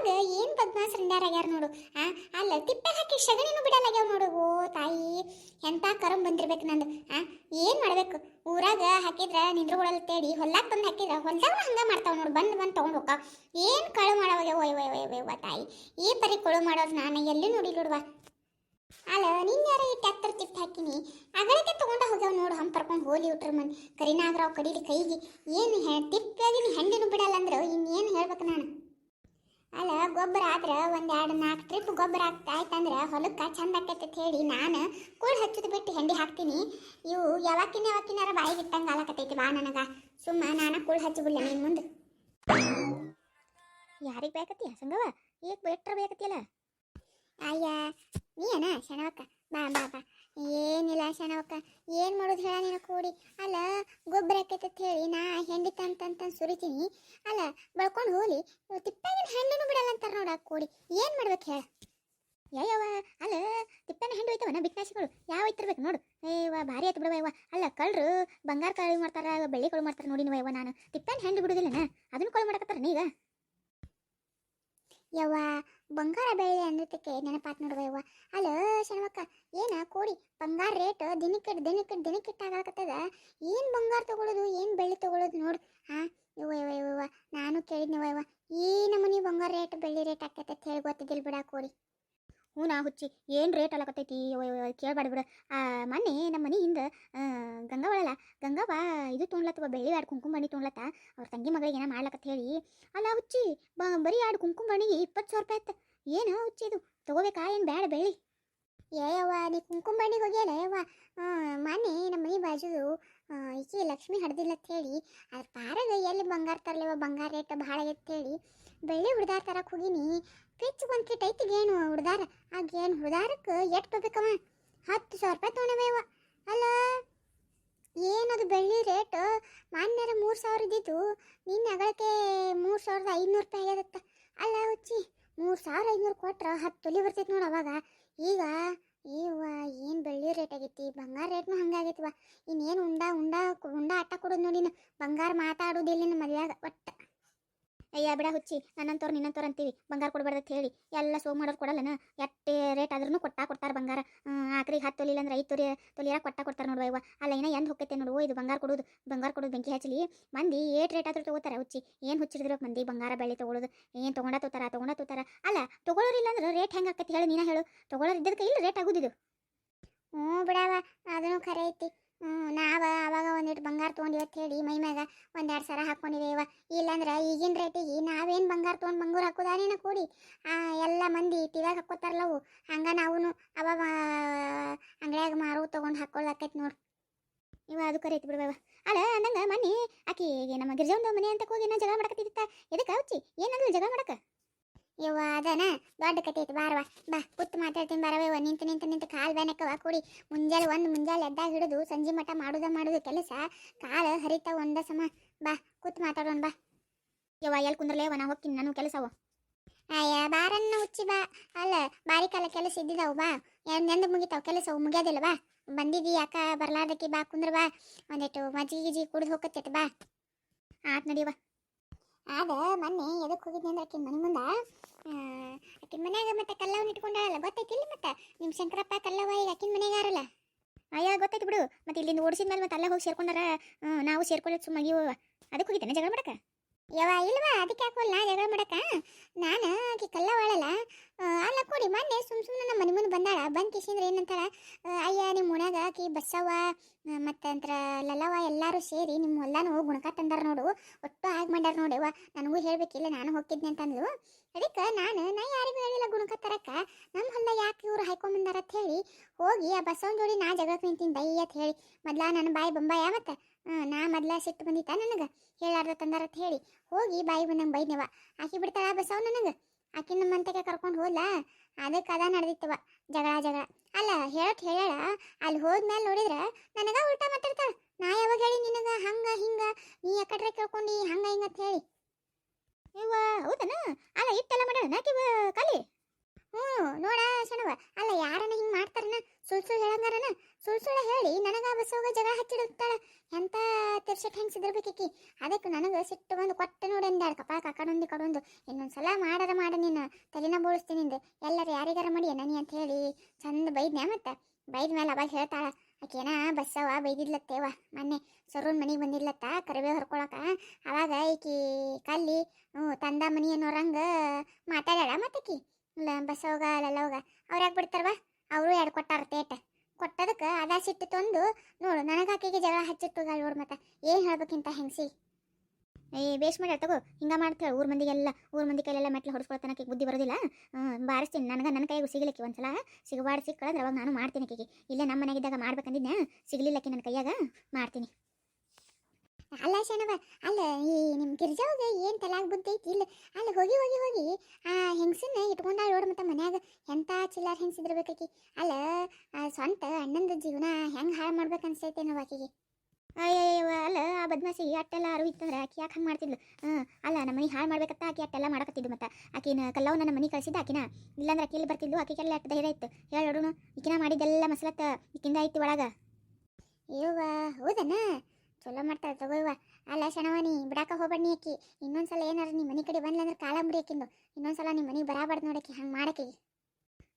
ಊರಾಗ ಏನ್ ಬದ್ಮಾಸ್ ರಂಡ್ಯಾರಾಗ್ಯಾರ ನೋಡು. ಆ, ಅಲ್ಲ ತಿಪ್ಪೆ ಹಾಕಿ ಸಗಣಿನೂ ಬಿಡಲಾಗ್ಯಾವ ನೋಡು. ಓ, ತಾಯಿ, ಎಂತ ಕರಂ ಬಂದಿರ್ಬೇಕು ನಂದು. ಆ, ಏನು ಮಾಡಬೇಕು? ಊರಾಗ ಹಾಕಿದ್ರೆ ನಿಂದ್ರುಗಳಲ್ಲಿ ತೇಡಿ, ಹೊಲ್ದಾಗ ಬಂದು ಹಾಕಿದ್ರ ಹೊಲ್ದಾಗ ಹಂಗ ಮಾಡ್ತಾವ ನೋಡು. ಬಂದು ಬಂದು ತಗೊಂಡ್ ಹೋಗ ಏನು ಕಳು ಮಾಡವಾಗ ಒಯ್ ಒಯ್ ಒಯ್ ಒಯ್ ತಾಯಿ. ಈ ಪರಿ ಕಳು ಮಾಡೋದು ನಾನು. ಎಲ್ಲಿ ನೋಡಿ ನೋಡುವ ಅಲ್ಲ ನಿನ್ಯಾರ ಈ ಟ್ಯಾಕ್ಟರ್ ತಿಪ್ಪೆ ಹಾಕಿನಿ? ಅಗಳಕ್ಕೆ ತಗೊಂಡ ಹೋಗ್ಯಾವ ನೋಡು. ಹಂಪ್ ಕರ್ಕೊಂಡು ಹೋಲಿ ಉಟ್ರ ಮನ್. ಕರಿನಾಗ್ರಾವ್ ಕಡಿಲಿ ಕೈಗೆ. ಏನು ಹೆ, ತಿಪ್ಪಾಗಿ ಹೆಂಡಿನೂ ಬಿಡಲ್ಲ ಅಂದ್ರೆ. ಇನ್ನೇನು ಹೇಳ್ಬೇಕು ನಾನು? ಅಲ್ಲ, ಗೊಬ್ಬರ ಆದ್ರೆ ಒಂದು ಎರಡು ನಾಲ್ಕು ಟ್ರಿಪ್ ಗೊಬ್ಬರ ಆಗ್ತಾ ಆಯ್ತಂದ್ರೆ ಹೊಲಕ್ಕೆ ಚಂದ ಆಕೈತೆ ಅಂತ ಹೇಳಿ ನಾನು ಕೂಳು ಹಚ್ಚೋದು ಬಿಟ್ಟು ಹೆಂಡಿ ಹಾಕ್ತೀನಿ. ಇವು ಯಾವಕ್ಕಿನ ಯಾವಕ್ಕಿನಾರ ಬಾಯಿಗೆ ಇಟ್ಟಂಗೆ ಆಲಕತ್ತೈತಿ ಬಾ ನನಗೆ. ಸುಮ್ಮ ನಾನು ಕೂಳು ಹಚ್ಚಿಬಿಡ್ಲ ನೀನು ಮುಂದೆ. ಯಾರಿಗೆ ಬೇಕತಿ ಸಂಗವ? ಈಗ ಬಿಟ್ರೆ ಬೇಕತ್ತಿಯಲ್ಲ? ಅಯ್ಯ ನೀನ ಶಣವಕ್ಕ ಬಾ ಬಾ ಬಾ. ಏನಿಲ್ಲ ಶಣವಕ್ಕ ಏನು ಮಾಡೋದು ಹೇಳ ನೀನು ಕೂಡಿ. ಅಲ್ಲ, ಗೊಬ್ಬರ ಆಕೈತೆ ಹೇಳಿ ನಾ ಹೆಂಡಿ ತಂತಂತ ಸುರಿತೀನಿ. ಅಲ್ಲ, ಬಳ್ಕೊಂಡು ಹೋಲಿ ತಿಪ್ಪಾಗಿನ ಹೆಣ್ಣನ್ನು ಬಿಡಲ್ಲ ಅಂತಾರೆ ನೋಡ ಕೂಡಿ. ಏನು ಮಾಡ್ಬೇಕು ಹೇಳ? ಯಾಯವ್ವ ಅಲ್ಲ, ತಿಪ್ಪನ ಹೆಂಡು ಹೋಯ್ತವನ ಬಿಕ್ನಾಶಿಗಳು ಯಾವ ಇತ್ತಿರ್ಬೇಕು ನೋಡು. ಏವ ಭಾರಿ ಆಯ್ತು ಬಿಡವ ಅಲ್ಲ, ಕಳ್ರು ಬಂಗಾರ ಕಾಳು ಮಾಡ್ತಾರ, ಬೆಳ್ಳಿ ಕಳು ಮಾಡ್ತಾರ ನೋಡಿ ನೀವು ಯವ್ವ ನಾನು. ತಿಪ್ಪನ ಹೆಂಡು ಬಿಡುದಿಲ್ಲನ? ಅದನ್ನು ಕಳು ಮಾಡಕತ್ತಾರ ನೀಗ ಯವ್ವ, ಬಂಗಾರ ಬೆಳ್ಳಿ ಅನ್ನೋದಕ್ಕೆ ನೆನಪಾತ್ ನೋಡುವ ಯವ್ವ. ಅಲ್ಲ ಶಣವಕ್ಕ ಏನ ಕೋಡಿ, ಬಂಗಾರ ರೇಟ್ ದಿನಕ್ಕೆ ದಿನಕ್ಕೆ ದಿನಕ್ಕಿಟ್ ಆಗಾಕತ್ತದ? ಏನು ಬಂಗಾರ ತಗೊಳ್ಳೋದು ಏನು ಬೆಳ್ಳಿ ತಗೊಳ್ಳೋದು ನೋಡು. ಹಾ ಯವ್ವ ಯವ್ವ ಯವ್ವ, ನಾನು ಕೇಳಿದ್ನವ ಯವ್ವ. ಈ ನಮೂನಿ ಬಂಗಾರ ರೇಟ್ ಬೆಳ್ಳಿ ರೇಟ್ ಆಕೈತೆ ಅಂತ ಹೇಳಿ ಗೊತ್ತಿದ್ದಿಲ್ಲ ಬಿಡ ಕೋಡಿ. ಹ್ಞೂ ನಾ ಹುಚ್ಚಿ, ಏನು ರೇಟ್ ಅಲ್ಲಕತ್ತೈತಿ ಕೇಳ್ಬೇಡ ಬಿಡು. ಮೊನ್ನೆ ನಮ್ಮ ಮನೆ ಹಿಂದೆ ಗಂಗಾವಳಲ್ಲ ಗಂಗವ್ವ ಇದು ತೊಗೊಂಡ್ಲತ್ತವ ಬೆಳ್ಳಿ ಆಡು ಕುಂಕುಮ ಬಣ್ಣಿ ತೊಗೊಂಡ್ಲತ್ತ ಅವ್ರ ತಂಗಿ ಮಗಳಿಗೆ ಏನೋ ಮಾಡ್ಲಕತ್ತ ಹೇಳಿ. ಅಲ್ಲ ಹುಚ್ಚಿ, ಬ, ಬರೀ ಆಡು ಕುಂಕುಮ ಬಣ್ಣಿಗೆ ಇಪ್ಪತ್ತು ಸಾವಿರ ರೂಪಾಯಿ ಆಯ್ತು. ಏನು ಹುಚ್ಚಿ ಇದು? ತಗೋಬೇಕಾ? ಏನು ಬೇಡ ಬೆಳ್ಳಿ? ಏಯವ್ವ ನೀ ಕುಂಕುಮ ಬಣ್ಣಿಗೆ ಹೋಗ್ಯಲ್ಲ ಯವ್ವ? ಮೊನ್ನೆ ನಮ್ಮ ಮನೆ ಬಾಜುದು ಈಕಿ ಲಕ್ಷ್ಮಿ ಹಡ್ದಿಲ್ಲ ಹೇಳಿ, ಅದ್ರ ಪಾರಾಗ ಎಲ್ಲಿ ಬಂಗಾರ ತರಲಿವ ಬಂಗಾರ ರೇಟ್ ಭಾಳ ಹೇಳಿ, ಬೆಳ್ಳಿ ಹುಡ್ದಾರ ತರಕ್ಕೆ ಹೋಗಿನಿ, ಪಿಚ್ ಒಂದು ಕಿಟ್ ಐತಿ ಗೇಣು ಹುಡ್ದಾರ, ಆ ಗೇಣು ಹುಡ್ದಾರಕ್ಕೆ ಎಷ್ಟು ತಗೋಬೇಕಮ್ಮ ಹತ್ತು ಸಾವಿರ ರೂಪಾಯಿ ತೊಗೊಂಡವೇವ ಅಲ್ಲ, ಏನದು ಬೆಳ್ಳಿ ರೇಟ್? ಮಾನ್ಯರ ಮೂರು ಸಾವಿರ ಇದ್ದಿತ್ತು ನಿನ್ನ ಅಗಳಕ್ಕೆ ಮೂರು ಸಾವಿರದ ಐನೂರು ರೂಪಾಯಿ ಆಗ್ಯದತ್ತ. ಅಲ್ಲ ಹುಚ್ಚಿ, ಮೂರು ಸಾವಿರ ಐನೂರು ಕೊಟ್ರೆ ಹತ್ತು ತೊಲಿ ಬರ್ತೈತೆ ನೋಡು ಅವಾಗ. ಈಗ, ಏವ್ವ, ಏನು ಬೆಳ್ಳಿ ರೇಟ್ ಆಗೈತಿ, ಬಂಗಾರ ರೇಟ್ನು ಹಂಗಾಗೈತಿವ. ಇನ್ನೇನು ಕೊಡೋದು ನೋಡಿ ನೀನು ಬಂಗಾರ ಮಾತಾಡೋದಿಲ್ಲ ನಿನ್ನ ಒಟ್ಟ. ಅಯ್ಯ, ಬಿಡ ಹುಚ್ಚಿ, ನನ್ನಂತವ್ರು ನಿನ್ನಂತವ್ರು ಅಂತೀವಿ. ಬಂಗಾರ ಕೊಡಬಾರ್ದು ಹೇಳಿ. ಎಲ್ಲ ಸೋ ಮಾಡೋರು ಕೊಡಲ್ಲನ ಎಟ್ಟೆ ರೇಟ್ ಆದ್ರೂ ಕೊಟ್ಟಾ ಕೊಡ್ತಾರೆ ಬಂಗಾರ. ಆಕ್ರಿಗೆ ಹತ್ತು ತೊಲಿ ಅಂದ್ರೆ ಐದು ತೊಲಿ ತೊಲಿಯಾರ ಕೊಟ್ಟಾ ಕೊಡ್ತಾರೆ ನೋಡುವ ಇವ ಅಲ್ಲ ಇನ್ನ ಎಂದ್ ಹೊಕ್ಕೈತೆ ನೋಡು. ಇದು ಬಂಗಾರ ಕೊಡೋದು ಬಂಗಾರ ಕೊಡೋದು ಬೆಂಕಿ ಹಚ್ಚಲಿ. ಮಂದಿ ಏಟ್ ರೇಟ್ ಆದ್ರೂ ತಗೋತಾರೆ ಹುಚ್ಚಿ. ಏನು ಹುಚ್ಚಿಡಿದ್ರು ಮಂದಿ ಬಂಗಾರ ಬೆಳ್ಳಿ ತಗೊಳ್ಳೋದು ಏನು ತೊಗೊಂಡ ತೋತಾರ ತೊಗೊಂಡ ತೋತಾರ ಅಲ್ಲ ತೊಗೊಳೋರಿಲ್ಲ ಅಂದ್ರೆ ರೇಟ್ ಹೆಂಗೆ ಆಕೈತಿ ಹೇಳು, ನೀನ ಹೇಳು. ತೊಗೊಳೋರು ಇದ್ದದಕ್ಕೆ ಇಲ್ಲ ರೇಟ್ ಆಗೋದಿದು. ಹ್ಞೂ ಬಿಡವ ಅದನ್ನು ಖರೆ ಐತಿ. ನಾವ ಅವಾಗ ಒಂದಿಟ್ಟು ಬಂಗಾರ ತೊಗೊಂಡಿವಿ ಅಂತ ಹೇಳಿ ಮೈ ಮ್ಯಾಗ ಒಂದೆರಡು ಸರ ಹಾಕ್ಕೊಂಡಿದ್ದೇವ ಇಲ್ಲಂದ್ರ ಈಗಿನ ರೇಟಿಗೆ ನಾವೇನು ಬಂಗಾರ ತೊಗೊಂಡು ಬಂಗೂರು ಹಾಕೋದಾನೇನ ಕೂಡಿ? ಎಲ್ಲ ಮಂದಿ ಟಿವ್ಯಾಗ ಹಾಕೋತಾರಲ್ಲವು ಹಂಗ ನಾವು ಅವ ಅಂಗಡಿಯಾಗ ಮಾರು ತೊಗೊಂಡು ಹಾಕೊಳ್ಳಾಕೈತಿ ನೋಡು. ಇವ ಅದು ಕರೆ ಐತಿ ಅಲ್ಲ, ಅಂದಂಗ ಮನೆ ಆಕಿ ನಮ್ಮ ಗಿರ್ಜಾವಂದು ಮನೆ ಅಂತ ಹೋಗಿ ನಾ ಜಗಳ ಮಾಡಕತ್ತಿದ್ದ ಎದಕ್ಕೆ ಹುಚ್ಚಿ? ಏನಂದ್ಲು ಜಗಳ ಮಾಡಕ? ಯವ್ವ, ಅದನ? ದೊಡ್ಡ ಕತೆ ಐತಿ ಬಾರವ ಬಾ ಕುತ್ತು ಮಾತಾಡ್ತೀನಿ ಬಾರವ ನಿಂತು ನಿಂತು ನಿಂತು ಕಾಲು ಬೇನಕ್ಕವ ಕೂಡಿ. ಮುಂಜಾಲೆ ಒಂದು ಮುಂಜಾಲೆ ಎದ್ದಾಗ ಹಿಡಿದು, ಸಂಜೆ ಮಠ ಮಾಡುದ, ಮಾಡುದು ಕೆಲಸ. ಕಾಲ ಹರಿತಾವ ಒಂದ ಸಮ. ಬಾ ಕುತ್ತು ಮಾತಾಡೋಣ, ಬಾ. ಯವ್ವ ಎಲ್ಲಿ ಕುಂದ್ರಲೇ ನಾ ಹೋಗ್ತೀನಿ, ನಾನು ಕೆಲಸವ ಅಯ್ಯ ಬಾರನ್ನ ಹುಚ್ಚಿ, ಬಾ. ಅಲ್ಲ ಬಾರಿ ಕಾಲ ಕೆಲಸ ಇದ್ದಿದಾವು, ಬಾ. ಎಂದೆಂದು ಮುಗಿತಾವ ಕೆಲಸ ಮುಗಿಯೋದಿಲ್ಲ, ಬಾ. ಬಂದಿದ್ದಿ ಯಾಕ ಬರ್ಲಾರ್ದಕ್ಕೆ ಬಾ, ಕುಂದ್ರ ಬಾ. ಒಂದಿಟ್ಟು ಮಜ್ಜಿಗೆ ಗಿಜಿ ಕುಡಿದು ಹೋಗತ್ತೆ ಬಾ. ಆತ್ ನಡಿವ ಆದ ಮೊನ್ನೆ ಎದಕ್ಕೆ ಹೋಗಿದ್ನಿ ಅಂದ್ರೆ ಆಕಿನ ಮನೆ ಮುಂದೆ ಆಕಿನ ಮನ್ಯಾಗ ಮತ್ತೆ ಕಲ್ಲವನ್ನ ಇಟ್ಕೊಂಡಾಳಲ್ಲ ಗೊತ್ತೈತಿಲ್ಲ ಮತ್ತೆ? ನಿಮ್ಮ ಶಂಕರಪ್ಪ ಕಲ್ಲವ ಈಗ ಆಕಿನ ಮನೆಗೆ ಯಾರಲ್ಲ? ಅಯ್ಯ ಗೊತ್ತೈತಿ ಬಿಡು. ಮತ್ತೆ ಇಲ್ಲಿಂದ ಓಡಿಸಿದ್ಮೇಲೆ ಮತ್ತೆ ಅಲ್ಲ ಹೋಗಿ ಸೇರ್ಕೊಂಡಾರ? ನಾವು ಸೇರ್ಕೊಳ್ಳೋದು ಸುಮ್ಮನೆ ಅದಕ್ಕೆ ಹೋಗಿದ್ದೇನೆ, ಜಗಳ ಮಾಡಕ ಯವ್ವ ಇಲ್ವಾ? ಅದಕ್ಕೆ ಯಾಕೋಲ್ಲ ಜಗಳ ಮಾಡಕ ನಾನು ಆಕಿ ಆ, ಅಲ್ಲ ಕೊಡಿ ಮೊನ್ನೆ ಸುಮ್ ಸುಮ್ಮನೆ ನಮ್ಮ ಮನೆ ಮುಂದೆ ಬಂದಾಳ. ಬಂದು ಕಿಸಿಂದ್ರೆ ಏನಂತಾಳ? ಆ, ಅಯ್ಯ ನಿಮ್ಮ ಓಣ್ಯಾಗ ಆಕಿ ಬಸ್ಸವ್ವ ಮತ್ತು ಮತ್ತಂತ್ರ ಲಲ್ಲವ್ವ ಎಲ್ಲರೂ ಸೇರಿ ನಿಮ್ಮ ಹೊಲ್ದಾನು ಗುಣಕ ತಂದಾರ ನೋಡು. ಒಟ್ಟು ಆಗಿ ಮಾಡ್ಯಾರ ನೋಡಿವ ನನಗೂ ಹೇಳ್ಬೇಕಿಲ್ಲ ನಾನು ಹೋಗಿದ್ನಿ ಅಂತಂದ್ಲು. ಅದಕ್ಕೆ ನಾನು ನಾ ಯಾರಿಗೂ ಹೇಳಿಲ್ಲ ಗುಣಕ ತರಕ. ನಮ್ಮ ಹೊಲ್ದಾಗ ಯಾಕೆ ಇವ್ರು ಹಾಕೊಂಬಂದಾರ ಅಂತ ಹೇಳಿ ಹೋಗಿ ಆ ಬಸವನ ಜೋಡಿ ನಾ ಜಗಳಕ್ಕೆ ನಿಂತೀನಿ ದಯ್ಯ ಅಂತ ಹೇಳಿ. ಮೊದ್ಲ ನನ್ನ ಬಾಯಿ ಬೊಂಬಾಯ ಮತ್ತೆ? ನಾ ಮೊದ್ಲ ಸಿಟ್ಟು ಬಂದಿತ್ತ ನನಗೆ? ಹೇಳಾರ್ದ ತಂದಾರತ್ ಹೇಳಿ. ಹೋಗಿ ಬಾಯಿ ಬಂದಂಗೆ ಬೈದೆವ ಆಕಿ ಬಿಡ್ತಾಳ ಬಸವ ನನಗೆ? ಆಕಿ ನಮ್ಮ ಮಂತಕ್ಕೆ ಕರ್ಕೊಂಡು ಹೋದ್ಲ? ಅದಕ್ಕೆ ಅದ ನಡೆದಿತ್ತವ, ಜಗಳ ಜಗಳ. ಅಲ್ಲ ಹೇಳಟ್ ಹೇಳ ಅಲ್ಲಿ ಹೋದ್ಮೇಲೆ ನೋಡಿದ್ರೆ ನನಗೆ ಉಲ್ಟಾ ಮಾತಾಡ್ತಾಳ. ನಾ ಯಾವಾಗ ಹೇಳಿ ನಿನಗ? ಹಂಗ, ಹಿಂಗ? ನೀ ಯಾಕಡ್ರೆ ಕೇಳ್ಕೊಂಡು? ಹಂಗ, ಹಿಂಗ ಅಂತ ಹೇಳಿ. ಇವ ಹೌದನ? ಅಲ್ಲ ಇಟ್ಟೆಲ್ಲ ಮಾಡ್ಯಾಳ ನಾಕಿ ಕಲಿ? ಹ್ಞೂ ನೋಡ ಶಣವ. ಅಲ್ಲ ಯಾರನ್ನ ಹಿಂಗೆ ಮಾಡ್ತಾರನ? ಸುಳ್ ಸುಳ್ಳು ಹೇಳಂಗಾರನ? ಸುಳ್ ಸುಳ್ಳು ಹೇಳಿ ನನಗ ಬಸ್ಸೋಗ ಜಗಳ ಹಚ್ಚಿಡುತ್ತಾಳ. ಎಂತ ತಿರ್ಸಟ್ ಹೆಂಗ್ಸಿದಿರ್ಬೇಕಿ ಅದಕ್ಕೆ ನನಗೆ ಸಿಟ್ಟು ಬಂದು ಕೊಟ್ಟ ನೋಡಿ ಅಂದ್ಯಾಳ ಕಪಾಳ ಕಡೊಂದು ಕಡೊಂದು ಇನ್ನೊಂದ್ಸಲ ಮಾಡಾರ ಮಾಡ ನೀನು ತಲೆನ ಬೋಳಿಸ್ತೀನಿ ಎಲ್ಲರೂ ಯಾರಿಗಾರ ಮಾಡಿ ನನಿ ಅಂತ ಹೇಳಿ ಚಂದ ಬೈದ್ನ್ಯಾ ಮತ್ತೆ? ಬೈದ ಮೇಲೆ ಅವಾಗ ಹೇಳ್ತಾಳ. ಆಕೇನ ಬಸ್ಸವ ಬೈದಿದ್ಲತ್ತೇವ ಮೊನ್ನೆ. ಸರೂನ್ ಮನೆಗೆ ಬಂದಿಲ್ಲತ್ತ ಕರಿಬೇವು ಹರ್ಕೊಳಕ. ಅವಾಗ ಈಕಿ ಕಲ್ಲಿ ಹ್ಞೂ ತಂದ ಮನಿ ಅನ್ನೋರಂಗ ಮಾತಾಡ್ಯಾಳ ಮತ್ತಕಿ? ಇಲ್ಲ ಬಸ್ಸೋಗ ಅಲ್ಲೆಲ್ಲೋಗ ಅವ್ರು ಯಾಕೆ ಬಿಡ್ತಾರವ ಅವರು ಎರಡು ಕೊಟ್ಟಾರ ತೇಟ. ಕೊಟ್ಟದಕ್ಕೆ ಅದ ಸಿಟ್ಟು ತಂದು ನೋಡು, ನನಗೆ ಆಕೆಗೆ ಜಗಳ ಹಚ್ಚಿಟ್ಟು ನೋಡು ಮತ್ತೆ. ಏನು ಹೇಳ್ಬೇಕಿಂತ ಹೆಂಗ್ಸಿ? ಏ ಬೇಸ್ ಮಾಡಿ ತಗೋ, ಹಿಂಗ ಮಾಡ್ತಾಳೆ ಊರ ಮಂದಿಗೆಲ್ಲ, ಊರ ಮಂದಿ ಕೈಲೆಲ್ಲ ಮೆಟ್ಲು ಹೊಡ್ಸ್ಕೊಳ್ತಾನಕ್ಕೆ ಬುದ್ಧಿ ಬರೋದಿಲ್ಲ. ಬಾರಿಸ್ತೀನಿ. ನನಗೆ ನನ್ನ ಕೈಗೂ ಸಿಗಲಿಕ್ಕೆ ಒಂದ್ಸಲ. ಸಿಗಬಾರ್ದು ಸಿಕ್ಕಳಂದ್ರೆ ಅವಾಗ ನಾನು ಮಾಡ್ತೀನಿ ಆಕೆಗೆ. ಇಲ್ಲೇ ನಮ್ಮ ಮನೆಗಿದ್ದಾಗ ಮಾಡ್ಬೇಕಂದಿದ್ದೆ ಸಿಗಲಿಲ್ಲಕ್ಕೆ ನನ್ನ ಕೈಯಾಗ? ಮಾಡ್ತೀನಿ. ಅಲ್ಲ ಶನವ ಅಲ್ಲ ಈ ನಿಮ್ಮ ಗಿರ್ಜಾವ್ಗೆ ಏನು ತಲಾಗ್ ಬುದ್ಧೈತಿ ಇಲ್ಲ, ಅಲ್ಲ ಹೋಗಿ ಹೋಗಿ ಹೋಗಿ, ಆ ಹೆಂಗಸನ್ನ ಇಟ್ಕೊಂಡ ನೋಡು ಮತ್ತೆ ಮನ್ಯಾಗ ಎಂತ ಚಿಲ್ಲಾರ ಹೆಂಗಸಿದ್ರಬೇಕಾಕಿ ಅಲ್ಲ ಸ್ವಂತ ಅಣ್ಣಂದ ಜೀವನ ಹೆಂಗೆ ಹಾಳು ಮಾಡ್ಬೇಕು ಅನ್ಸೈತೆ ನಾವು ಆಕಿಗೆ. ಅಯ್ಯಯ್ಯವ ಅಲ್ಲ ಆ ಬದ್ಮಾಸಿಗೆ ಅಟ್ಟೆಲ್ಲ ಅರಿವು ಇತ್ತಂದ್ರೆ ಆಕಿ ಯಾಕೆ ಹಂಗೆ ಮಾಡ್ತಿದ್ಲು? ಅಲ್ಲ ನಮ್ಮ ಮನೆ ಹಾಳು ಮಾಡ್ಬೇಕತ್ತ ಆಕಿ ಅಟ್ಟೆಲ್ಲ ಮಾಡಕತ್ತಿದ್ದು ಮತ್ತೆ. ಆಕಿನ ಕಲ್ಲವ್ ನನ್ನ ಮನೆ ಕಳಿಸಿದ್ದ ಆಕಿನ. ಇಲ್ಲಾಂದ್ರೆ ಆಕಿ ಎಲ್ಲಿ ಬರ್ತಿದ್ಲು? ಆಕೆಗೆಲ್ಲ ಅಟ್ಟ ಧೈರ್ಯ ಇತ್ತು. ಹೇಳಿ ನೋಡುನು, ಈಕಿನ ಮಾಡಿದ್ದೆಲ್ಲ ಮಸಲತ್ತ, ಈಕಿಂದ ಐತಿ ಒಳಗ. ಇವ ಹೌದನ? ಚಲೋ ಮಾಡ್ತಾಳೆ ತಗೋಯ್ವ ಅಲ್ಲ ಶಣವನಿ ಬಿಡಾಕ ಹೋಗ್ಬೇಡಿ ಅಕ್ಕಿ. ಇನ್ನೊಂದ್ಸಲ ಏನಾರ ನಿಮ್ಮ ಮನೆ ಕಡೆ ಬಂದ್ಲಂದ್ರೆ ಕಾಲ ಅಕ್ಕಿಂದು. ಇನ್ನೊಂದ್ಸಲ ನಿಮ್ಮ ಮನೆಗೆ ಬರಾಬಾರ್ದು ನೋಡಕ್ಕೆ ಹಂಗೆ ಮಾಡಕ್ಕೆ.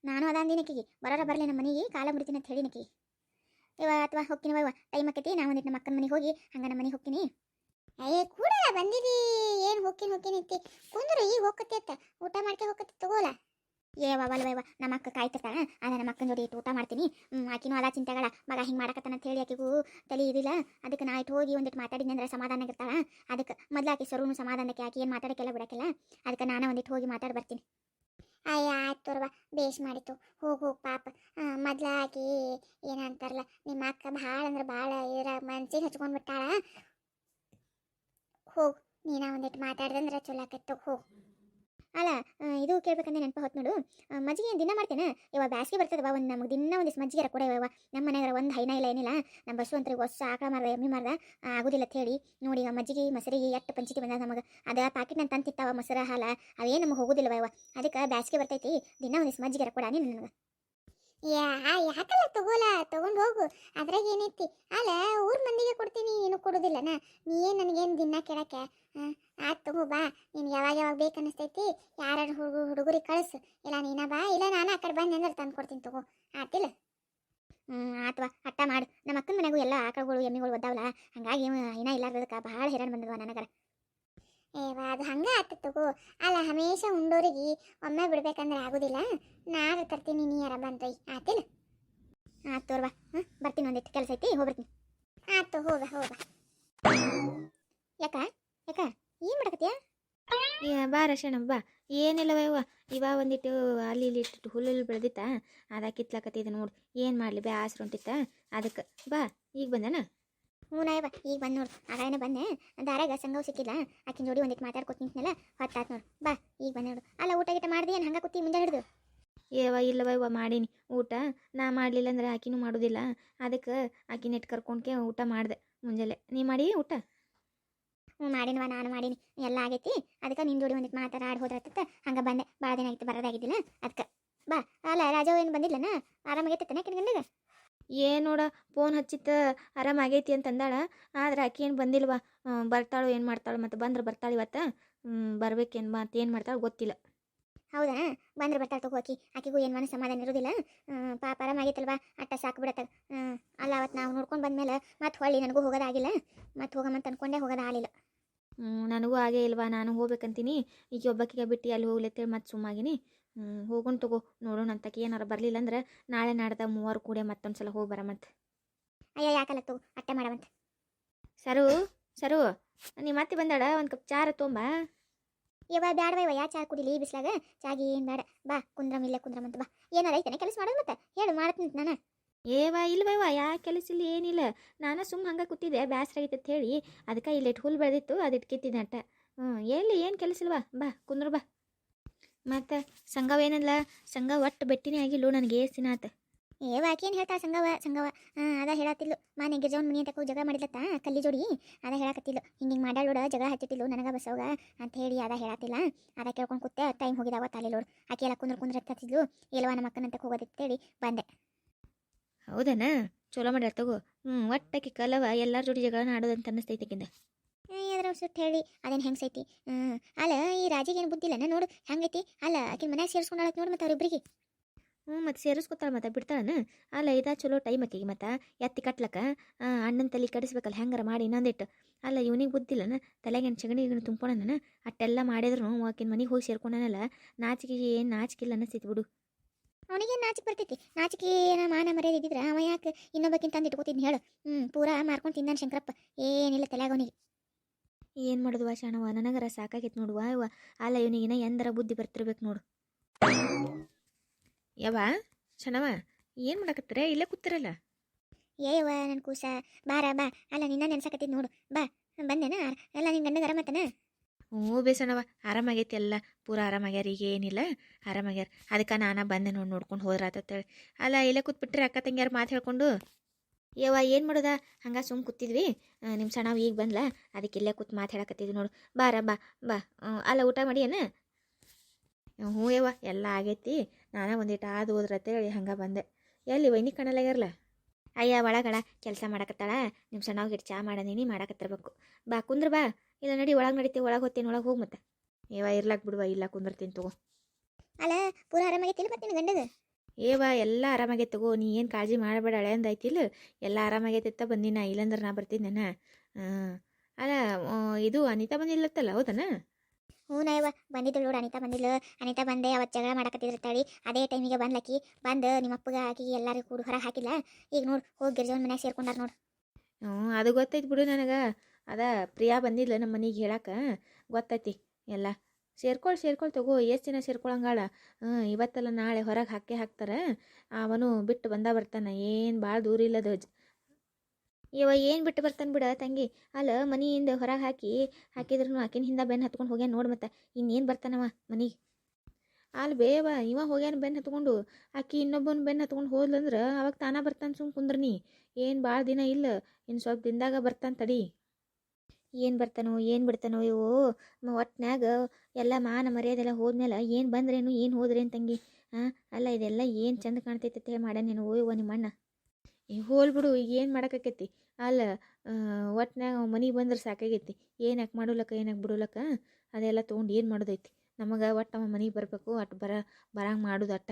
ನಾನು ಅದಂದಿನಕ್ಕಿಗೆ ಬರೋರ ಬರಲಿ ನಮ್ಮ ಮನೆಗೆ, ಕಾಲ ಮುಡಿತೀನಿ ಅಂತ ಹೇಳಿನಕಿ ಇವ ಅಥವಾ ಹೊಕ್ಕಿನವ ಇವ, ಟೈಮ್ ಆಕೈತಿ ನಾ ಒಂದಿಟ್ಟು ನಮ್ಮ ಅಕ್ಕನ ಮನೆಗೆ ಹೋಗಿ, ಹಂಗ ನಮ್ಮ ಮನೆಗೆ ಹೋಗ್ತೀನಿ. ಏ ಕೂಡ ಬಂದಿದಿ? ಏನು ಹೋಗ್ತೀನಿ ಹೋಗ್ತೀನಿ ಐತಿ ಕುಂದ್ರು ಈಗ ಹೋಗತ್ತೆ ಊಟ ಮಾಡ್ಕೆ ಹೋಗತ್ತೆ ತಗೋಲ. ಏ ವಲ್ಲ ವೈವ ನಮ್ಮ ಅಕ್ಕ ಕಾಯ್ತಿರ್ತಾಳ. ಅದ ನಮ್ಮ ಅಕ್ಕನ ಜೋಡಿ ಇಟ್ಟು ಊಟ ಮಾಡ್ತೀನಿ. ಆಕಿನೂ ಅದ ಚಿಂತೆಗಳ. ಮಗ ಹಿಂಗೆ ಮಾಡಕತ್ತಾನ ಅಂತ ಹೇಳಿ ಆಕಿಗೂ ತಲೆ ಇದಿಲ್ಲ. ಅದಕ್ಕೆ ನಾ ಇಟ್ಟು ಹೋಗಿ ಒಂದಿಟ್ಟು ಮಾತಾಡಿನಿ ಅಂದ್ರೆ ಸಮಾಧಾನ ಇರ್ತಾಳ. ಅದಕ್ಕೆ ಮೊದಲು ಆಕಿ ಸರೂನು ಸಮಾಧಾನಕ್ಕೆ ಆಕಿ ಏನು ಮಾತಾಡಕ್ಕೆಲ್ಲ ಬಿಡಕ್ಕಿಲ್ಲ. ಅದಕ್ಕೆ ನಾನು ಒಂದಿಟ್ಟು ಹೋಗಿ ಮಾತಾಡಿ ಬರ್ತೀನಿ. ಅಯ್ಯ, ಆಯ್ತು ಬೇಸ್ ಬೇಷ್ ಮಾಡಿತು. ಹೋಗು ಹೋಗು, ಪಾಪ. ಮೊದ್ಲ ಆಕಿ ಏನಂತಾರಲ್ಲ, ನಿಮ್ಮ ಅಕ್ಕ ಭಾಳ ಅಂದ್ರೆ ಭಾಳ ಇದ್ರ ಮನ್ಸಿಗೆ ಹಚ್ಕೊಂಡ್ ಬಿಟ್ಟಾಳ. ಹೋಗು, ನೀನ ಒಂದಿಟ್ಟು ಮಾತಾಡ್ದಂದ್ರೆ ಚಲೋ ಆಕೈತು ಹೋಗು. ಅಲ್ಲ ಇದು ಕೇಳ್ಬೇಕಂದ್ರೆ ನೆನಪು ಹೊತ್ತು ನೋಡು. ಮಜ್ಜಿಗೆ ಏನು ದಿನ ಮಾಡ್ತೇನೆ? ಇವಾಗ ಬ್ಯಾಸಿಗೆ ಬರ್ತದವ ಒಂದು ನಮಗೆ ದಿನ ಒಂದಿಷ್ಟು ಮಜ್ಜಿಗೆ ಕೂಡ ಇವ ನಮ್ಮ ಮನೆಯಾಗ ಒಂದು ಹೈನ ಇಲ್ಲ, ಏನಿಲ್ಲ. ನಮ್ಮ ಅಂತ ಹೊಸ ಆಕಳ ಮಾರ್ದ, ಎಮ್ಮಿ ಮಾರ್ದ ಆಗುದಿಲ್ಲ ಅಂತ ಹೇಳಿ. ನೋಡಿ ಈಗ ಮಜ್ಜಿಗೆ, ಮೊಸರಿಗೆ ಎಷ್ಟು ಪಂಚಿತಿ ಬಂದ ನಮಗೆ. ಅದ ಪ್ಯಾಕೆಟ್ ನಾನು ತಂತಿತ್ತಾವ ಮೊಸರ, ಹಾಲ, ಅವೇನು ನಮಗೆ ಹೋಗುದಿಲ್ಲವ ಇವ ಅದಕ್ಕೆ ಬ್ಯಾಸಿಗೆ ಬರ್ತೈತಿ. ದಿನ ಒಂದಿಷ್ಟು ಮಜ್ಜಿಗೆ ಕೂಡ ನೀನು ನನಗೆ? ಯಾ, ಯಾಕಲ್ಲ ತಗೋಲ, ತಗೊಂಡು ಹೋಗು. ಅದ್ರಾಗ ಏನೈತಿ? ಅಲ್ಲ, ಊರ್ ಮಂದಿಗೆ ಕೊಡ್ತೀನಿ ಏನು ಕೊಡೋದಿಲ್ಲನ ನೀ. ಏನು ನನಗೇನು ದಿನ ಕೇಳಕ್ಕೆ ಆಯ್ತು ತಗೋ ಬಾ. ನೀನು ಯಾವಾಗ ಯಾವಾಗ ಬೇಕು ಅನಿಸ್ತೈತಿ ಯಾರು ಹುಡುಗ ಹುಡುಗರಿಗೆ ಕಳಿಸು. ಇಲ್ಲ, ನೀನ ಬಾ, ಇಲ್ಲ, ನಾನು ಆ ಕಡೆ ಬಂದು ಅಂದ್ರೆ ತಂದು ಕೊಡ್ತೀನಿ ತಗೋ. ಆತಿಲ್ಲ ಹ್ಞೂ ಆತ್ವಾ ಅಟ್ಟ ಮಾಡು. ನಮ್ಮ ಅಕ್ಕನ ಮನೆಗೂ ಎಲ್ಲ ಆಕಳುಗಳು, ಎಮ್ಮಿಗಳು ಒದ್ದಾವಲ್ಲ ಹಂಗಾಗಿ ಇನ್ನ ಇಲ್ಲಾರ್ದಕ್ಕೆ ಭಾಳ ಹೈರಾಣ ಬಂದವ ನನಗರ ಏವ ಅದು ಹಂಗೆ ಆತ ತಗೋ. ಅಲ್ಲ, ಹಮೇಶ ಉಂಡೋರಿಗೆ ಒಮ್ಮೆ ಬಿಡ್ಬೇಕಂದ್ರೆ ಆಗೋದಿಲ್ಲ. ನಾರು ತರ್ತೀನಿ, ನೀ ಯಾರ ಬಂತೊಯ್ ಆತಿಲ್ಲ? ಆತು ತೋರ್ವಾ. ಹ್ಞೂ ಬರ್ತೀನಿ ಒಂದಿಟ್ಟು ಕೆಲಸ ಐತಿ ಹೋಗ್ಬರ್ತೀನಿ ಆತು ಹೋಗ ಹೋಗ. ಯಾಕ? ಯಾಕ? ಏನು ಮಾಡಕತ್ತೀಯ? ಬಾ ರಕ್ಷಣ ಬಾ. ಏನಿಲ್ಲವ ಇವ ಒಂದಿಟ್ಟು ಅಲ್ಲಿ ಇಲ್ಲಿ ಇಟ್ಟು ಹುಲ್ಲು ಬೆಳೆದಿತ್ತ? ಅದ ಕಿತ್ಲಾಕತ್ತಿದೆ ನೋಡು. ಏನು ಮಾಡಲಿ, ಬ್ಯಾಸ್ರ ಹೊಂಟಿತ್ತ? ಅದಕ್ಕೆ, ಬಾ, ಈಗ ಬಂದನ? ಹ್ಞೂ ನಾಯವ ಈಗ ಬಂದು ನೋಡು. ಆಗಾಯನೇ ಬಂದೆ. ದಾರಾಗ ಸಂಘವು ಸಿಕ್ಕಿಲ್ಲ. ಆಕಿನ ಜೋಡಿ ಒಂದಿಟ್ಟು ಮಾತಾಡ್ಕೊತ ನಿಂತನಲ್ಲ ಹೊತ್ತಾತ್ ನೋಡು. ಬಾ ಈಗ ಬಂದು ನೋಡು. ಅಲ್ಲ ಊಟ ಗೀಟ ಮಾಡಿದೆ? ಏನು ಹಂಗೆ ಕೂತಿ ಮುಂಜಾನೆ ಹಿಡಿದು? ಏವ ಇಲ್ಲವ ಇವ ಮಾಡೀನಿ. ಊಟ ನಾ ಮಾಡಲಿಲ್ಲ ಅಂದ್ರೆ ಆಕಿನೂ ಮಾಡೋದಿಲ್ಲ. ಅದಕ್ಕೆ ಆಕಿನ ಇಟ್ಟು ಕರ್ಕೊಂಡ್ಕೆ ಊಟ ಮಾಡಿದೆ ಮುಂಜಾನೆ. ನೀ ಮಾಡಿ ಊಟ? ಹ್ಞೂ ಮಾಡಿನವ ನಾನು ಮಾಡೀನಿ. ಎಲ್ಲ ಆಗೈತಿ. ಅದಕ್ಕೆ ನಿನ್ನ ಜೋಡಿ ಒಂದಿಟ್ಟು ಮಾತಾಡಿ ಹೋದ್ರತ್ತ. ಹಂಗೆ ಬಂದೆ. ಭಾಳ ದಿನ ಆಗಿತ್ತು ಬರೋದಾಗಿದ್ದಿಲ್ಲ. ಅದಕ್ಕೆ ಬಾ ಅಲ್ಲ ರಾಜವ್ ಏನು ಬಂದಿಲ್ಲನ? ಆರಾಮಾಗೈತೆ ತನಕ ಗಂಡಗ? ಏನು ನೋಡ ಫೋನ್ ಹಚ್ಚಿತ್ತ ಆರಾಮಾಗೈತಿ ಅಂತಂದಾಳ ಆದ್ರೆ ಆಕೆ ಏನು ಬಂದಿಲ್ವಾ? ಬರ್ತಾಳು ಏನು ಮಾಡ್ತಾಳು ಮತ್ತು ಬಂದ್ರೆ ಬರ್ತಾಳೆ ಇವತ್ತು? ಬರ್ಬೇಕೇನು ಮತ್ತು ಏನು ಮಾಡ್ತಾಳೆ ಗೊತ್ತಿಲ್ಲ. ಹೌದಾ? ಬಂದ್ರೆ ಬರ್ತಾಳೆ ತಗೋ ಆಕಿ. ಆಕಿಗೂ ಏನು ಮನಸ್ಸು ಸಮಾಧಾನ ಇರೋದಿಲ್ಲ. ಪಾಪ ಆರಾಮಾಗೈತಲ್ವಾ ಅಟ್ಟ ಸಾಕು ಬಿಡತ್ತ ಅಲ್ಲ ಅವತ್ತು ನಾವು ನೋಡ್ಕೊಂಡು ಬಂದ್ಮೇಲೆ ಮತ್ತೆ ಹೊಳ್ಳಿ ನನಗೂ ಹೋಗೋದಾಗಿಲ್ಲ. ಮತ್ತೆ ಹೋಗಮಂತ ಅನ್ಕೊಂಡೆ ಹೋಗೋದಾಗಲಿಲ್ಲ ಹ್ಮ್, ನನಗೂ ಹಾಗೇ ಇಲ್ವಾ? ನಾನು ಹೋಗ್ಬೇಕಂತೀನಿ. ಈಗ ಒಬ್ಬಕ್ಕಿಗೆ ಬಿಟ್ಟು ಅಲ್ಲಿ ಹೋಗ್ಲತ್ತೇಳಿ ಮತ್ತೆ ಸುಮ್ಮಾಗಿನಿ. ಹ್ಞೂ ಹೋಗೋಣ ತಗೋ. ನೋಡೋಣ ಅಂತಕ್ಕೆ ಏನಾರು ಬರಲಿಲ್ಲ ಅಂದ್ರೆ ನಾಳೆ ನಾಡ್ದ ಮೂವರು ಕೂಡ ಮತ್ತೊಂದು ಸಲ ಹೋಗಿ ಬರಮಂತ ಅಯ್ಯೋ ಯಾಕಲ್ಲ ತಗೋ? ಅಟ್ಟೆ ಮಾಡವಂತ ಸರು ಸರು ನೀ ಮತ್ತೆ ಬಂದಾಡ ಒಂದು ಕಪ್ ಚಾರ ತೊಂಬ. ಇವ ಬ್ಯಾಡ ಬೈವ ಯಾ ಚಾ ಕುಡಿಲಿ ಬಿಸ್ಲಾಗ? ಚಾಗಿ ಏನು ಬೇಡ ಬಾ ಕುಂದ್ರಮ್ ಇಲ್ಲ ಕುಂದ್ರಮ್ ಅಂತ ಬಾ. ಏನಾರ ಐತೇನೆ ಕೆಲಸ ಮಾಡೋದು ಮತ್ತೆ? ಹೇಳು ಮಾಡ್ತೀನಿ ನಾನು. ಏವಾ ಇಲ್ವಯ್ವ ಯಾ ಕೆಲಸ ಇಲ್ಲ ಏನಿಲ್ಲ. ನಾನು ಸುಮ್ಮ ಹಂಗೆ ಕೂತಿದ್ದೆ ಬ್ಯಾಸ್ರ ಆಗೈತೆ ಅಂತ ಹೇಳಿ. ಅದಕ್ಕೆ ಇಲ್ಲಿಟ್ಟು ಹುಲ್ ಬೆಳೆದಿತ್ತು ಅದಿಟ್ಟು ಕಿತ್ತಿದ್ದೆ ಅಟ್ಟ. ಹ್ಞೂ ಎಲ್ಲಿ ಏನು ಕೆಲಸ ಇಲ್ವಾ? ಬಾ ಕುಂದ್ರು ಬಾ. ಮತ್ತು ಸಂಘವೇನಲ್ಲ ಸಂಘ ಒಟ್ಟು ಬೆಟ್ಟಿನೇ ಆಗಿಲ್ಲ ನನಗೆ ಏಸು ಏ ಆತ ಏನು ಹೇಳ್ತಾ ಸಂಗವ ಸಂಗವ? ಹಾಂ ಅದ ಹೇಳತ್ತಿಲ್ಲ ಮಾನೆ ಗಿರ್ಜವನ್ ಮನಿ ಅಂತ ಜಗ ಜಗಳ ಮಾಡಿಲತ್ತ ಕಲ್ಲಿ ಜೋಡಿ? ಅದ ಹೇಳಕತ್ತಿಲ್ಲ. ಹಿಂಗೆ ಹಿಂಗೆ ಮಾಡಾಳೋಡ ಜಗಳ ಹಚ್ಚಿಟ್ಟಿಲ್ಲ ನನಗ ಬಸವಾಗ ಅಂತ ಹೇಳಿ ಅದ ಹೇಳತ್ತಿಲ್ಲ ಅದ ಕೇಳ್ಕೊಂಡು ಕೂತೆ ಟೈಮ್ ಹೋಗಿದಾವ ತಾಲಿ ಲೋಡ್. ಆಕೆ ಎಲ್ಲ ಕುಂದ್ರ ಕುಂದ್ರ ಹತ್ತಿದ್ಲು ಇಲ್ವಾ ನಮ್ಮ ಅಕ್ಕನಂತ ಹೋಗೋದಿತ್ತೇಳಿ ಬಂದೆ. ಹೌದನ? ಚಲೋ ಮಾಡ್ಯಾರ ತಗೋ. ಹ್ಞೂ ಒಟ್ಟಕ್ಕೆ ಕಲವ ಎಲ್ಲರ ಜೋಡಿ ಜಗಳನ ಆಡೋದಂತ ಅನ್ನಿಸ್ತೈತೆ ಆಕಿಂದ ಅದ್ರ ಸುಟ್ಟು ಹೇಳಿ ಅದೇನು ಹೆಂಗ್ಸೈತಿ ಹ್ಞೂ ಅಲ್ಲ ಈ ರಾಜಿಗೆ ಏನು ಬುದ್ಧಿಲ್ಲ ನೋಡು ಹೆಂಗೈತಿ? ಅಲ್ಲ ಆಕಿನ ಮನ್ಯಾಗ ಸೇರಿಸ್ಕೊಂಡಾಳತ್ ನೋಡು ಮತ್ತೆ ಅವ್ರಿಬ್ರಿಗೆ. ಹ್ಞೂ ಮತ್ತೆ ಸೇರಿಸ್ಕೊತಾಳ ಮತ್ತೆ ಬಿಡ್ತಾಳನ? ಅಲ್ಲ ಇದ ಚಲೋ ಟೈಮ್ ಆಕಿಗೆ ಮತ್ತೆ ಎತ್ತಿ ಕಟ್ಲಕ್ಕ. ಅಣ್ಣನ ತಲೆ ಕಡಿಸ್ಬೇಕಲ್ಲ ಹೆಂಗಾರ ಮಾಡಿ ಇನ್ನೊಂದಿಟ್ಟು ಅಲ್ಲ ಇವನಿಗೆ ಬುದ್ಧಿಲ್ಲನ ತಲೆಗೇನು ಚಗಣಿ ಗಿಣಿ ತುಂಬ್ಕೊಳನ ಅಟ್ಟೆಲ್ಲ ಮಾಡಿದ್ರು ಆಕಿನ ಮನೆಗೆ ಹೋಗಿ ಸೇರ್ಕೊಂಡನಲ್ಲ ನಾಚಿಕೆ ಏನು ನಾಚಿಕಿಲ್ಲ ಅನ್ನಿಸ್ತೈತಿ ಬಿಡು. ಅವನಿಗೆ ನಾಚಿಕೆ ಬರ್ತೈತಿ? ನಾಚಿಕೆ ಏನೋ ಮಾನ ಮರ್ಯಾದೆ ಇದ್ದಿದ್ರೆ ಅವ ಯಾಕೆ ಇನ್ನೊಬ್ಬಕ್ಕಿಂತ ತಂದು ಇಟ್ಕೋತಿದ್ನಿ ಹೇಳು. ಹ್ಞೂ ಪೂರಾ ಮಾರ್ಕೊಂಡು ತಿನ್ನಾನು ಶಂಕರಪ್ಪ ಏನಿಲ್ಲ ತಲೆಯಾಗ ಅವನಿಗೆ. ಏನು ಮಾಡೋದು ಶಾಣವ ನನಗರ ಸಾಕಾಗೈತೆ ನೋಡುವ ಇವ ಅಲ್ಲ ಇವನಿಗಿನ ಎಂದರ ಬುದ್ಧಿ ಬರ್ತಿರ್ಬೇಕು ನೋಡು. ಯವ್ವ ಶಣವ ಏನು ಮಾಡಕತ್ತೀರ? ಇಲ್ಲೇ ಕೂತಿರಲ್ಲ? ಏಯವ ನನ್ನ ಕೂಸ. ಬಾರ ಬಾ. ಅಲ್ಲ ನಿನ್ನ ನೆನ್ಸಕತ್ತಿದ್ ನೋಡು. ಬಾ. ಬಂದೇನ? ಅಲ್ಲ ನಿನ್ನ ಗಂಡಗ ಓ ಹ್ಞೂ ಬೇಸಣವ ಆರಾಮಾಗೈತಿ ಎಲ್ಲ. ಪೂರ ಆರಾಮಾಗ್ಯಾರ. ಈಗ ಏನಿಲ್ಲ. ಆರಾಮಾಗ್ಯಾರ. ಅದಕ್ಕೆ ನಾನು ಬಂದೆ ನೋಡಿ ನೋಡ್ಕೊಂಡು ಹೋದ್ರಾತೇಳಿ ಅಲ್ಲ ಇಲ್ಲೇ ಕೂತ್ಬಿಟ್ರಿ ಅಕ್ಕ ತಂಗಿಯಾರು ಮಾತು ಹೇಳ್ಕೊಂಡು? ಯವ್ವ, ಏನು ಮಾಡೋದ? ಹಂಗೆ ಸುಮ್ ಕೂತಿದ್ವಿ. ನಿಮ್ಮ ಸಣ್ಣವ ಈಗ ಬಂದ್ಲ. ಅದಕ್ಕೆ ಇಲ್ಲೇ ಕೂತು ಮಾತು ಹೇಳಕತ್ತಿದ್ವಿ ನೋಡು. ಬಾರ ಬಾ ಬಾ. ಅಲ್ಲ, ಊಟ ಮಾಡಿ ಏನ? ಹ್ಞೂ ಯವ್ವ, ಎಲ್ಲ ಆಗೈತಿ. ನಾನು ಒಂದಿಟ್ಟು ಆದು ಹೋದ್ರತ್ತೇಳಿ ಹಂಗೆ ಬಂದೆ. ಎಲ್ಲಿ ವೈನಿ ಕಾಣಲಾಗ್ಯಾರಲ್ಲ ಅಯ್ಯ, ಒಳಗಡ ಕೆಲಸ ಮಾಡಕತ್ತಾಳ. ನಿಮ್ಮ ಸಣ್ಣವ್ಗೆ ಚಾ ಮಾಡನೀನಿ ಮಾಡಕತ್ತಿರ್ಬೇಕು. ಬಾ, ಕುಂದ್ರ ಬಾ. ಇಲ್ಲ, ನಡಿ, ಒಳಗೆ ನಡೀತಿ, ಒಳಗೆ ಹೋಗ್ತೀನಿ, ಒಳಗೆ ಹೋಗಿ ಮತ್ತೆ. ಯವ್ವ, ಇರ್ಲಾಕ್ ಬಿಡುವ, ಇಲ್ಲ ಕುಂದ್ರತೀನಿ ತಗೋ. ಅಲ್ಲ, ಪೂರ ಆರಾಮಾಗಿ ನಿನ್ನ ಗಂಡಗ. ಏವ ಎಲ್ಲ ಆರಾಮಾಗೈತೆ ತಗೋ ನೀ ಏನು ಕಾಳಜಿ ಮಾಡಬೇಡ ಹಳೆ ಅಂದಾಯ್ತಿಲ್ಲ ಎಲ್ಲ ಆರಾಮಾಗೈತಿತ್ತ ಬಂದಿನ ಇಲ್ಲಂದ್ರೆ ನಾ ಬರ್ತಿದ್ದೆನ ಹಾಂ ಅಲ್ಲ ಇದು ಅನಿತಾ ಬಂದಿಲ್ಲತ್ತಲ್ಲ ಹೌದನಾ? ಹ್ಞೂ ನಾಯವ್ವ ಬಂದಿದ್ದಳು ನೋಡು ಅನಿತಾ ಬಂದಿಲ್ಲ. ಅನಿತಾ ಬಂದೆ ಅವತ್ತು ಜಗಳ ಮಾಡಕತ್ತಿದ್ರತ್ತಾಳಿ ಅದೇ ಟೈಮಿಗೆ ಬಂದ್ಲಕ್ಕಿ ಬಂದು ನಿಮ್ಮ ಅಪ್ಪಗೆ ಆಕಿ ಎಲ್ಲರೂ ಕೂಡ ಹೊರಗೆ ಹಾಕಿಲ್ಲ. ಈಗ ನೋಡು ಹೋಗಿ ಗಿರ್ಜವನ್ ಮನ್ಯಾಗ ಸೇರ್ಕೊಂಡಾರ ನೋಡು. ಹ್ಞೂ ಅದು ಗೊತ್ತೈತಿ ಬಿಡು ನನಗೆ. ಅದ ಪ್ರಿಯಾ ಬಂದಿಲ್ಲ ನಮ್ಮ ಮನೆಗೆ ಹೇಳಕ್ಕೆ ಗೊತ್ತೈತಿ ಎಲ್ಲ. ಸೇರ್ಕೊಳ್ ಸೇರ್ಕೊಳ್ ತಗೋ, ಎಷ್ಟು ದಿನ ಸೇರ್ಕೊಳಂಗಾಳ? ಹ್ಞೂ ಇವತ್ತಲ್ಲ ನಾಳೆ ಹೊರಗೆ ಹಾಕೇ ಹಾಕ್ತಾರೆ. ಅವನು ಬಿಟ್ಟು ಬಂದ ಬರ್ತಾನೆ. ಏನು ಭಾಳ ದೂರ ಇಲ್ಲದ ಇವ ಏನು ಬಿಟ್ಟು ಬರ್ತಾನೆ ಬಿಡ ತಂಗಿ. ಅಲ್ಲ ಮನೆಯಿಂದ ಹೊರಗೆ ಹಾಕಿ ಹಾಕಿದ್ರು ಆಕಿನ ಹಿಂದೆ ಬೆನ್ನು ಹತ್ಕೊಂಡು ಹೋಗ್ಯಾನ ನೋಡಿ ಮತ್ತೆ. ಇನ್ನೇನು ಬರ್ತಾನವ ಮನೆಗೆ ಅಲ್ಲಿ ಬೇವ, ಇವ ಹೋಗ್ಯಾನ ಬೆನ್ನು ಹತ್ಕೊಂಡು, ಆಕಿ ಇನ್ನೊಬ್ಬನ ಬೆನ್ನು ಹತ್ಕೊಂಡು ಹೋದ್ಲಂದ್ರೆ ಅವಾಗ ತಾನ ಬರ್ತಾನೆ ಸುಮ್ ಕುಂದ್ರನಿ. ಏನು ಭಾಳ ದಿನ ಇಲ್ಲ ಇನ್ನು ಸ್ವಲ್ಪ ದಿನದಾಗ ಬರ್ತಾನೆ ತಡಿ. ಏನು ಬರ್ತಾನೋ, ಏನು ಬಿಡ್ತಾನೋ ಇವು ಒಟ್ಟಿನಾಗ ಎಲ್ಲ ಮಾನ ಮರ್ಯಾದೆಲ್ಲ ಹೋದ್ಮೇಲೆ ಏನು ಬಂದ್ರೇನು, ಏನು ಹೋದ್ರೇನು ತಂಗಿ? ಹಾಂ ಅಲ್ಲ ಇದೆಲ್ಲ ಏನು ಚಂದ ಕಾಣ್ತೈತೆ ಅಂತ ಹೇಳಿ ಮಾಡ್ಯಾನೇನು ಓ ಇವ ನಿಮ್ಮ ಅಣ್ಣ ಬಿಡು, ಈಗ ಏನು ಮಾಡಕತ್ತೈತಿ ಅಲ್ಲ ಒಟ್ನ್ಯಾಗ ಮನೆಗೆ ಬಂದ್ರೆ ಸಾಕಾಗೈತಿ. ಏನಕ್ಕೆ ಮಾಡೋಲಕ್ಕ ಏನಕ್ಕೆ ಬಿಡೋಲಕ್ಕ? ಅದೆಲ್ಲ ತೊಗೊಂಡು ಏನು ಮಾಡೋದೈತಿ? ನಮಗೆ ಒಟ್ಟು ಅವ ಮನೆಗೆ ಬರಬೇಕು, ಅಟ್ ಬರ, ಬರಂಗೆ ಮಾಡೋದು ಅಟ್ಟ.